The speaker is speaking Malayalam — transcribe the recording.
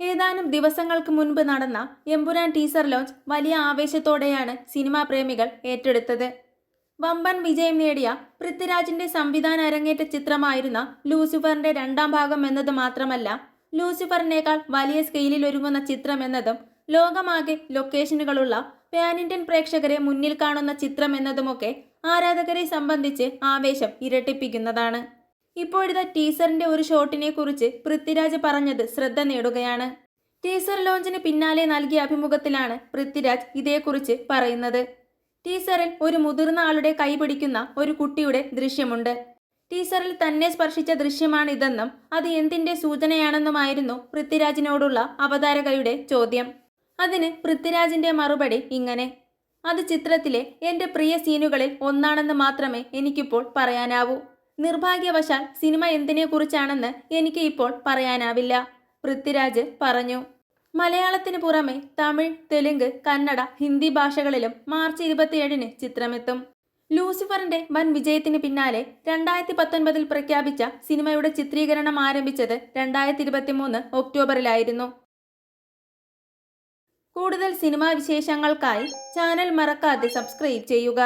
ഏതാനും ദിവസങ്ങൾക്ക് മുൻപ് നടന്ന എമ്പുരാൻ ടീസർ ലോഞ്ച് വലിയ ആവേശത്തോടെയാണ് സിനിമാ പ്രേമികൾ ഏറ്റെടുത്തത്. വമ്പൻ വിജയം നേടിയ പൃഥ്വിരാജിന്റെ സംവിധാന അരങ്ങേറ്റ ചിത്രമായിരുന്ന ലൂസിഫറിന്റെ രണ്ടാം ഭാഗം എന്നത് മാത്രമല്ല ലൂസിഫറിനേക്കാൾ വലിയ സ്കെയിലിൽ ഒരുങ്ങുന്ന ചിത്രം എന്നതും ലോകമാകെ ലൊക്കേഷനുകളുള്ള പാൻ ഇന്ത്യൻ പ്രേക്ഷകരെ മുന്നിൽ കാണുന്ന ചിത്രം എന്നതുമൊക്കെ ആരാധകരെ സംബന്ധിച്ച് ആവേശം ഇരട്ടിപ്പിക്കുന്നതാണ്. ഇപ്പോഴത്തെ ടീസറിന്റെ ഒരു ഷോട്ടിനെ കുറിച്ച് പൃഥ്വിരാജ് പറഞ്ഞത് ശ്രദ്ധ നേടുകയാണ്. ടീസർ ലോഞ്ചിന് പിന്നാലെ നൽകിയ അഭിമുഖത്തിലാണ് പൃഥ്വിരാജ് ഇതേക്കുറിച്ച് പറയുന്നത്. ടീസറിൽ ഒരു മുതിർന്ന ആളുടെ കൈപിടിക്കുന്ന ഒരു കുട്ടിയുടെ ദൃശ്യമുണ്ട്. ടീസറിൽ തന്നെ സ്പർശിച്ച ദൃശ്യമാണിതെന്നും അത് എന്തിന്റെ സൂചനയാണെന്നുമായിരുന്നു പൃഥ്വിരാജിനോടുള്ള അവതാരകയുടെ ചോദ്യം. അതിന് പൃഥ്വിരാജിന്റെ മറുപടി ഇങ്ങനെ. അത് ചിത്രത്തിലെ എന്റെ പ്രിയ സീനുകളിൽ ഒന്നാണെന്ന് മാത്രമേ എനിക്കിപ്പോൾ പറയാനാവൂ. നിർഭാഗ്യവശാൽ സിനിമ എന്തിനെക്കുറിച്ചാണെന്ന് എനിക്ക് ഇപ്പോൾ പറയാനാവില്ല. പൃഥ്വിരാജ് പറഞ്ഞു. മലയാളത്തിന് പുറമെ തമിഴ് തെലുങ്ക് കന്നഡ ഹിന്ദി ഭാഷകളിലും മാർച്ച് ഇരുപത്തിയേഴിന് ചിത്രമെത്തും. ലൂസിഫറിന്റെ വൻ വിജയത്തിന് പിന്നാലെ രണ്ടായിരത്തി പത്തൊൻപതിൽ പ്രഖ്യാപിച്ച സിനിമയുടെ ചിത്രീകരണം ആരംഭിച്ചത് രണ്ടായിരത്തി ഇരുപത്തി മൂന്ന് ഒക്ടോബറിലായിരുന്നു. കൂടുതൽ സിനിമാ വിശേഷങ്ങൾക്കായി ചാനൽ മറക്കാതെ സബ്സ്ക്രൈബ് ചെയ്യുക.